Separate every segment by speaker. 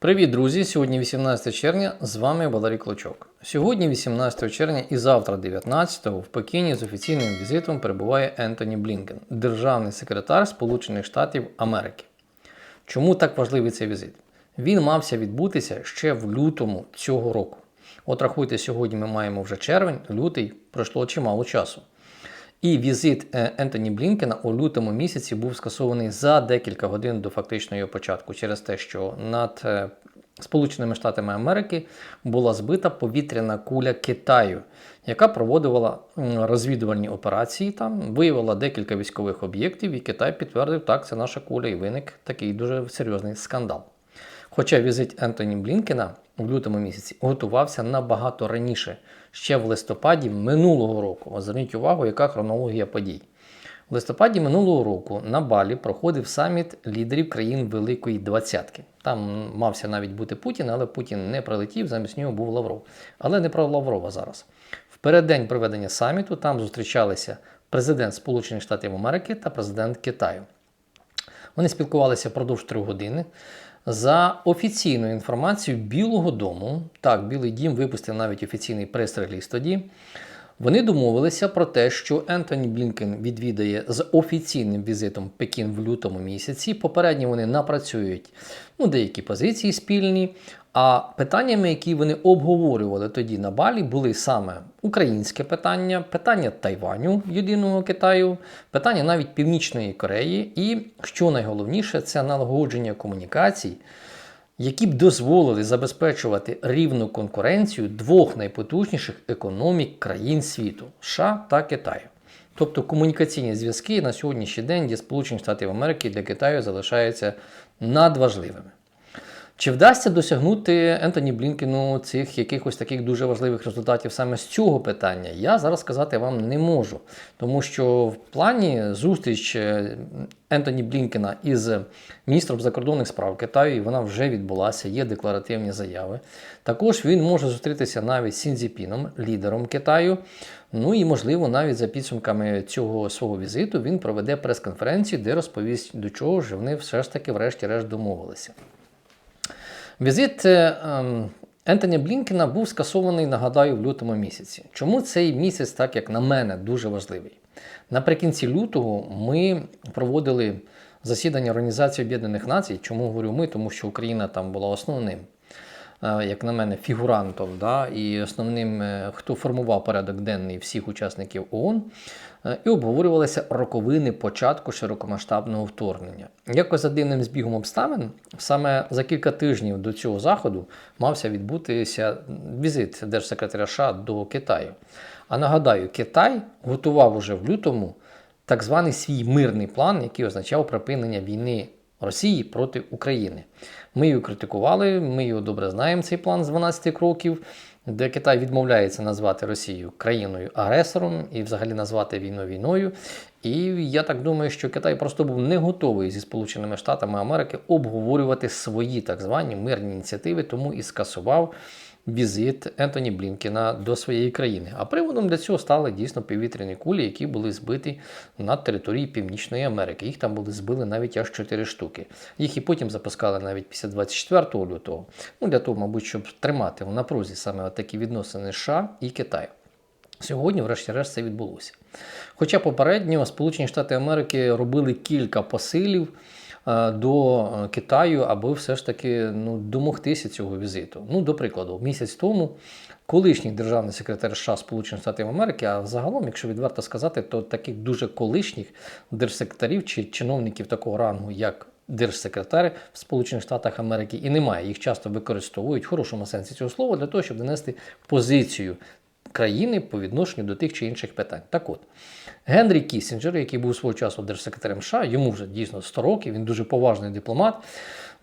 Speaker 1: Привіт, друзі! Сьогодні 18 червня. З вами Валерій Клочок. Сьогодні, 18 червня і завтра, 19 в Пекіні з офіційним візитом перебуває Ентоні Блінкен, державний секретар Сполучених Штатів Америки. Чому так важливий цей візит? Він мався відбутися ще в лютому цього року. От рахуйте, сьогодні ми маємо вже червень, лютий, пройшло чимало часу. І візит е, Ентоні Блінкена у лютому місяці був скасований за декілька годин до фактичного його початку, через те, що над е, Сполученими Штатами Америки була збита повітряна куля Китаю, яка проводила розвідувальні операції там, виявила декілька військових об'єктів, і Китай підтвердив, так, це наша куля, і виник такий дуже серйозний скандал. Хоча візит Ентоні Блінкена в лютому місяці готувався набагато раніше, ще в листопаді минулого року. Зверніть увагу, яка хронологія подій. В листопаді минулого року на Балі проходив саміт лідерів країн Великої Двадцятки. Там мався навіть бути Путін, але Путін не прилетів, замість нього був Лавров. Але не про Лаврова зараз. В переддень проведення саміту там зустрічалися президент Сполучених Штатів Америки та президент Китаю. Вони спілкувалися впродовж трьох години. За офіційною інформацією Білого Дому, так, Білий Дім випустив навіть офіційний прес-реліз тоді. Вони домовилися про те, що Ентоні Блінкен відвідає з офіційним візитом Пекін в лютому місяці. Попередньо вони напрацюють ну, деякі позиції спільні. А питаннями, які вони обговорювали тоді на Балі, були саме українське питання, питання Тайваню, єдиного Китаю, питання навіть Північної Кореї, і що найголовніше, це налагодження комунікацій, які б дозволили забезпечувати рівну конкуренцію двох найпотужніших економік країн світу США та Китаю. Тобто комунікаційні зв'язки на сьогоднішній день для Сполучених Штатів Америки для Китаю залишаються надважливими. Чи вдасться досягнути Ентоні Блінкену цих якихось таких дуже важливих результатів саме з цього питання? Я зараз сказати вам не можу, тому що в плані зустріч е, Ентоні Блінкена із міністром закордонних справ Китаю, і вона вже відбулася, є декларативні заяви. Також він може зустрітися навіть з Сінзіпіном, лідером Китаю. Ну і, можливо, навіть за підсумками цього свого візиту він проведе прес-конференцію, де розповість, до чого ж вони все ж таки, врешті-решт, домовилися. Візит е, ем, Ентоні Блінкена був скасований, нагадаю, в лютому місяці. Чому цей місяць, так як на мене, дуже важливий? Наприкінці лютого ми проводили засідання Організації Об'єднаних Націй. Чому говорю ми? Тому що Україна там була основним, як на мене, фігурантом, да, і основним, е, хто формував порядок денний всіх учасників ООН. Е, і обговорювалися роковини початку широкомасштабного вторгнення. Якось за дивним збігом обставин, саме за кілька тижнів до цього заходу мався відбутися візит держсекретаря США до Китаю. А нагадаю, Китай готував уже в лютому так званий свій мирний план, який означав припинення війни Росії проти України. Ми її критикували, ми його добре знаємо, цей план з 12 кроків де Китай відмовляється назвати Росію країною-агресором і взагалі назвати війну війною. І я так думаю, що Китай просто був не готовий зі Сполученими Штатами Америки обговорювати свої так звані мирні ініціативи, тому і скасував візит Ентоні Блінкена до своєї країни. А приводом для цього стали дійсно повітряні кулі, які були збиті на території Північної Америки. Їх там були збили навіть аж 4 штуки. Їх і потім запускали навіть після 24 лютого. Ну для того, мабуть, щоб тримати в напрузі саме такі відносини США і Китаю. Сьогодні, врешті-решт, це відбулося. Хоча попередньо Сполучені Штати Америки робили кілька посилів до е, Китаю, аби все ж таки ну, домогтися цього візиту. Ну, до прикладу, місяць тому колишній державний секретар США Сполучених Штатів Америки, а загалом, якщо відверто сказати, то таких дуже колишніх держсекретарів чи чиновників такого рангу, як Держсекретари в Сполучених Штатах Америки і немає. Їх часто використовують в хорошому сенсі цього слова для того, щоб донести позицію країни по відношенню до тих чи інших питань. Так от, Генрі Кісінджер, який був свого часу держсекретарем США, йому вже дійсно 100 років, він дуже поважний дипломат,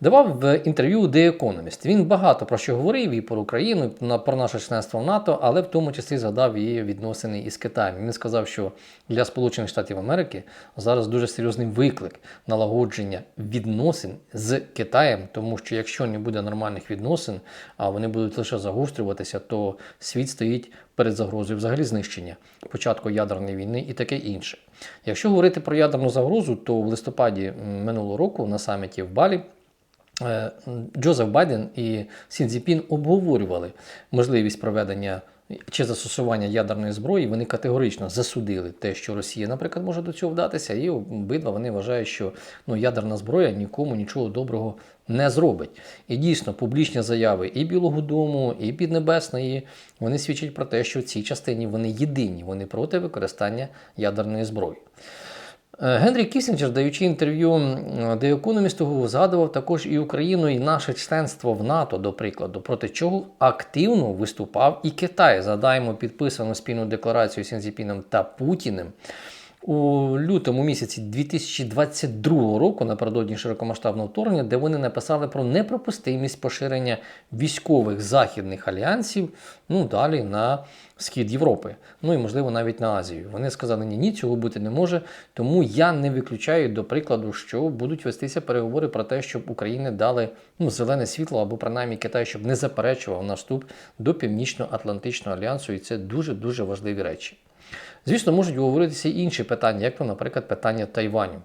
Speaker 1: давав в інтерв'ю The Economist. Він багато про що говорив і про Україну, і про наше членство в НАТО, але в тому числі згадав її відносини із Китаєм. Він сказав, що для Сполучених Штатів Америки зараз дуже серйозний виклик налагодження відносин з Китаєм, тому що якщо не буде нормальних відносин, а вони будуть лише загострюватися, то світ стоїть перед загрозою взагалі знищення початку ядерної війни і таке інше. Якщо говорити про ядерну загрозу, то в листопаді минулого року на саміті в Балі Джозеф Байден і Сін Цзіпін обговорювали можливість проведення чи застосування ядерної зброї, вони категорично засудили те, що Росія, наприклад, може до цього вдатися, і обидва вони вважають, що ну, ядерна зброя нікому нічого доброго не зробить. І дійсно, публічні заяви і Білого Дому, і Піднебесної вони свідчать про те, що в цій частині вони єдині, вони проти використання ядерної зброї. Е, Генрі Кісінджер, даючи інтерв'ю The Economist, згадував також і Україну, і наше членство в НАТО, до прикладу, проти чого активно виступав і Китай. Задаємо підписану спільну декларацію з Сінзіпіном та Путіним. У лютому місяці 2022 року, напередодні широкомасштабного вторгнення, де вони написали про неприпустимість поширення військових західних альянсів ну далі на схід Європи, ну і можливо навіть на Азію. Вони сказали, ні, ні, цього бути не може. Тому я не виключаю до прикладу, що будуть вестися переговори про те, щоб Україні дали ну, зелене світло або принаймні Китай, щоб не заперечував наступ до Північно-Атлантичного альянсу, і це дуже дуже важливі речі. Звісно, можуть говоритися і інші питання, як, наприклад, питання Тайваню.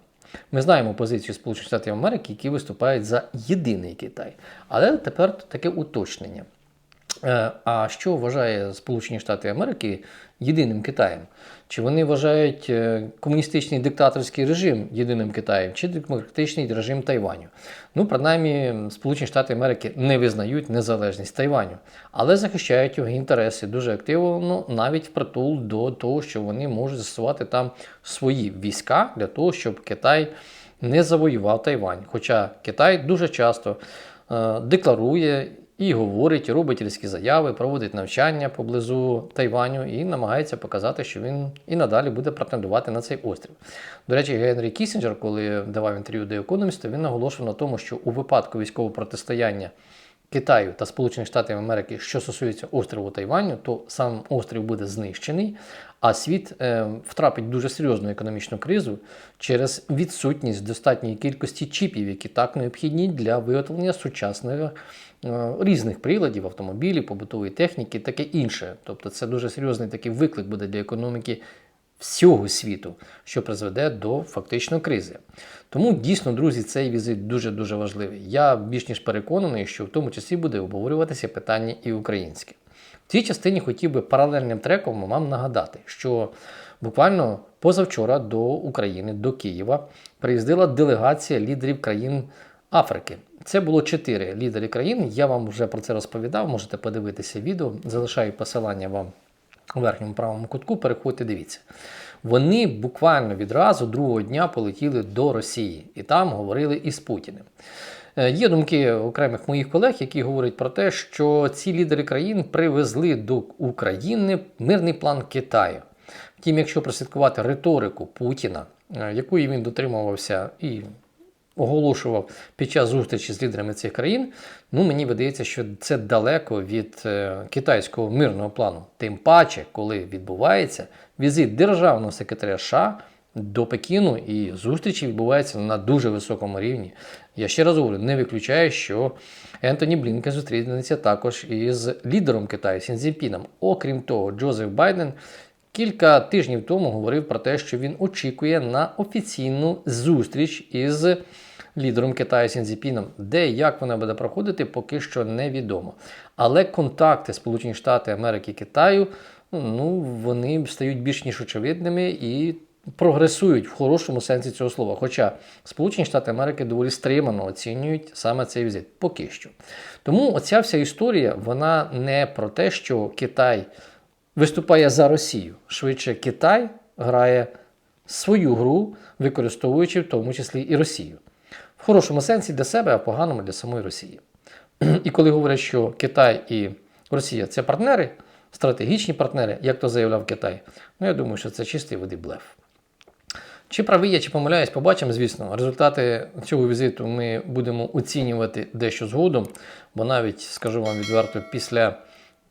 Speaker 1: Ми знаємо позицію Сполучених Штатів Америки, які виступають за єдиний Китай. Але тепер таке уточнення. Е, А що вважає Сполучені Штати Америки єдиним Китаєм? Чи вони вважають е, комуністичний диктаторський режим єдиним Китаєм, чи демократичний режим Тайваню? Ну, принаймні, Сполучені Штати Америки не визнають незалежність Тайваню, але захищають його інтереси дуже активно, навіть впритул до того, що вони можуть застосувати там свої війська для того, щоб Китай не завоював Тайвань. Хоча Китай дуже часто е, декларує і говорить, робить різкі заяви, проводить навчання поблизу Тайваню і намагається показати, що він і надалі буде претендувати на цей острів. До речі, Генрі Кісінджер, коли давав інтерв'ю The Economist, він наголошував на тому, що у випадку військового протистояння Китаю та Сполучених Штатів Америки, що стосується острову Тайваню, то сам острів буде знищений, а світ е, втрапить в дуже серйозну економічну кризу через відсутність достатньої кількості чіпів, які так необхідні для виготовлення сучасних е, різних приладів, автомобілів, побутової техніки, таке інше. Тобто це дуже серйозний такий виклик буде для економіки всього світу, що призведе до фактично кризи. Тому дійсно, друзі, цей візит дуже-дуже важливий. Я більш ніж переконаний, що в тому числі буде обговорюватися питання і українське. В цій частині хотів би паралельним треком вам нагадати, що буквально позавчора до України, до Києва, приїздила делегація лідерів країн Африки. Це було чотири лідери країн. Я вам вже про це розповідав. Можете подивитися відео. Залишаю посилання вам у верхньому правому кутку. Переходьте, дивіться. Вони буквально відразу другого дня полетіли до Росії і там говорили із Путіним. Е, Є думки окремих моїх колег, які говорять про те, що ці лідери країн привезли до України мирний план Китаю. Втім, якщо прослідкувати риторику Путіна, е, якої він дотримувався і оголошував під час зустрічі з лідерами цих країн, ну мені видається, що це далеко від е, китайського мирного плану. Тим паче, коли відбувається візит державного секретаря США до Пекіну і зустрічі відбуваються на дуже високому рівні. Я ще раз говорю, не виключаю, що Ентоні Блінкен зустрінеться також із лідером Китаю Сінзіпіном. Окрім того, Джозеф Байден кілька тижнів тому говорив про те, що він очікує на офіційну зустріч із лідером Китаю Сінзіпіном. Де і як вона буде проходити, поки що невідомо. Але контакти Сполучені Штати Америки і Китаю ну, вони стають більш ніж очевидними і прогресують в хорошому сенсі цього слова. Хоча Сполучені Штати Америки доволі стримано оцінюють саме цей візит. Поки що. Тому оця вся історія вона не про те, що Китай виступає за Росію. Швидше Китай грає свою гру, використовуючи в тому числі і Росію. В хорошому сенсі для себе, а в поганому для самої Росії. І коли говорять, що Китай і Росія це партнери, стратегічні партнери, як то заявляв Китай, ну я думаю, що це чистий води блеф. Чи правий я, чи помиляюсь, побачимо, звісно. Результати цього візиту ми будемо оцінювати дещо згодом, бо навіть, скажу вам відверто, після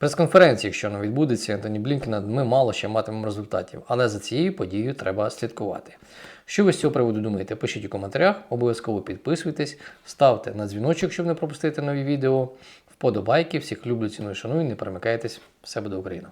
Speaker 1: прес-конференції, якщо не відбудеться, Антоні Блінкена, ми мало ще матимемо результатів. Але за цією подією треба слідкувати. Що ви з цього приводу думаєте? Пишіть у коментарях, обов'язково підписуйтесь, ставте на дзвіночок, щоб не пропустити нові відео. Вподобайки, всіх люблю, ціную, шаную, не перемикайтесь. Все буде Україна!